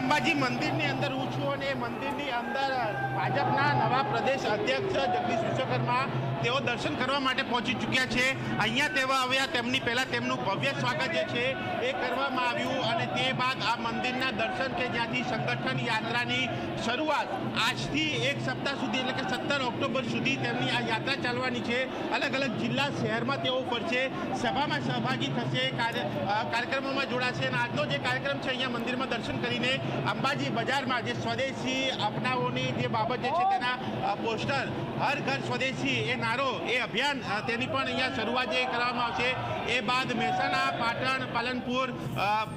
અંબાજી મંદિરની અંદર છું અને એ મંદિરની અંદર ભાજપના નવા પ્રદેશ અધ્યક્ષ જગદીશ વિશ્વકર્મા, તેઓ દર્શન કરવા માટે પહોંચી ચૂક્યા છે. અહીંયા તેઓ આવ્યા, તેમની પહેલાં તેમનું ભવ્ય સ્વાગત જે છે એ કરવામાં આવ્યું અને તે બાદ આ મંદિરના દર્શન કે જ્યાંથી સંગઠન યાત્રાની શરૂઆત આજથી એક સપ્તાહ સુધી એટલે કે સત્તર ઓક્ટોબર સુધી તેમની આ યાત્રા ચાલવાની છે. અલગ અલગ જિલ્લા શહેરમાં તેઓ ફરશે સભામાં સહભાગી થશે, કાર્ય કાર્યક્રમોમાં જોડાશે અને આજનો જે કાર્યક્રમ છે અહીંયા મંદિરમાં દર્શન કરીને અંબાજી બજારમાં જે સ્વદેશી અપનાવોની જે બાબત જે છે તેના અ, પોસ્ટર હર ઘર સ્વદેશી એ નારો એ અભિયાન તેની પણ અહીંયા શરૂઆત જે કરવામાં આવશે. એ બાદ મહેસાણા પાટણ પાલનપુર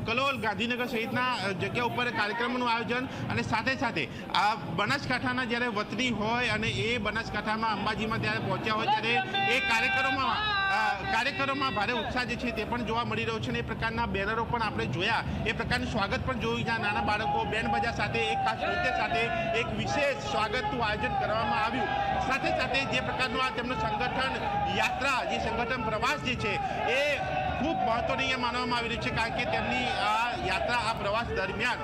કલોલ ગાંધીનગર સહિતના જગ્યા ઉપર કાર્યક્રમોનું આયોજન અને સાથે સાથે આ બનાસકાંઠાના જ્યારે વતની હોય અને એ બનાસકાંઠામાં અંબાજીમાં ત્યારે પહોંચ્યા હોય ત્યારે એ કાર્યક્રમોમાં અ, કાર્યકરોમાં ભારે ઉત્સાહ જે છે તે પણ જોવા મળી રહ્યો છે અને એ પ્રકારના બેનરો પણ આપણે જોયા. એ પ્રકારનું સ્વાગત પણ જોયું જ્યાં નાના બાળકો બેન બજા સાથે એક ખાસ નૃત્ય સાથે એક વિશેષ સ્વાગતનું આયોજન કરવામાં આવ્યું. સાથે સાથે જે પ્રકારનું આ તેમનું સંગઠન યાત્રા જે સંગઠન પ્રવાસ જે છે એ ખૂબ મહત્વની અહીંયા માનવામાં આવી રહ્યું છે કારણ કે તેમની આ યાત્રા આ પ્રવાસ દરમિયાન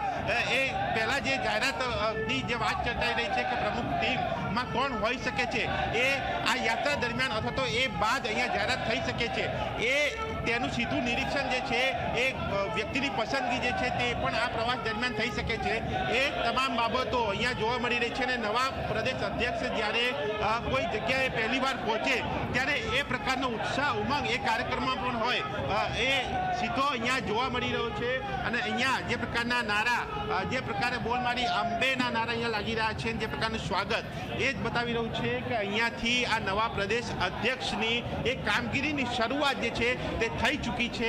એ પહેલાં જે જાહેરાતની જે વાત ચર્ચાઈ રહી છે કે પ્રમુખ ટીમમાં કોણ હોઈ શકે છે, એ આ યાત્રા દરમિયાન અથવા તો એ બાદ અહીંયા જાહેરાત થઈ શકે છે, એ તેનું સીધું નિરીક્ષણ જે છે, એ વ્યક્તિની પસંદગી જે છે તે પણ આ પ્રવાસ દરમિયાન થઈ શકે છે, એ તમામ બાબતો અહીંયા જોવા મળી રહી છે અને નવા પ્રદેશ અધ્યક્ષ જ્યારે કોઈ જગ્યાએ પહેલી વાર પહોંચે, ત્યારે એ ઉત્સાહ ઉમંગ એ કાર્યક્રમમાં પણ હોય. એ સીધો અહીંયા જોવા મળી રહ્યો છે અને અહીંયા જે પ્રકારના નારા જે પ્રકારે બોલ મારી અંબેના નારા અહીંયા લાગી રહ્યા છે જે પ્રકારનું સ્વાગત એ જ બતાવી રહ્યું છે કે અહીંયાથી આ નવા પ્રદેશ અધ્યક્ષની એ કામગીરીની શરૂઆત જે છે તે થઈ ચૂકી છે.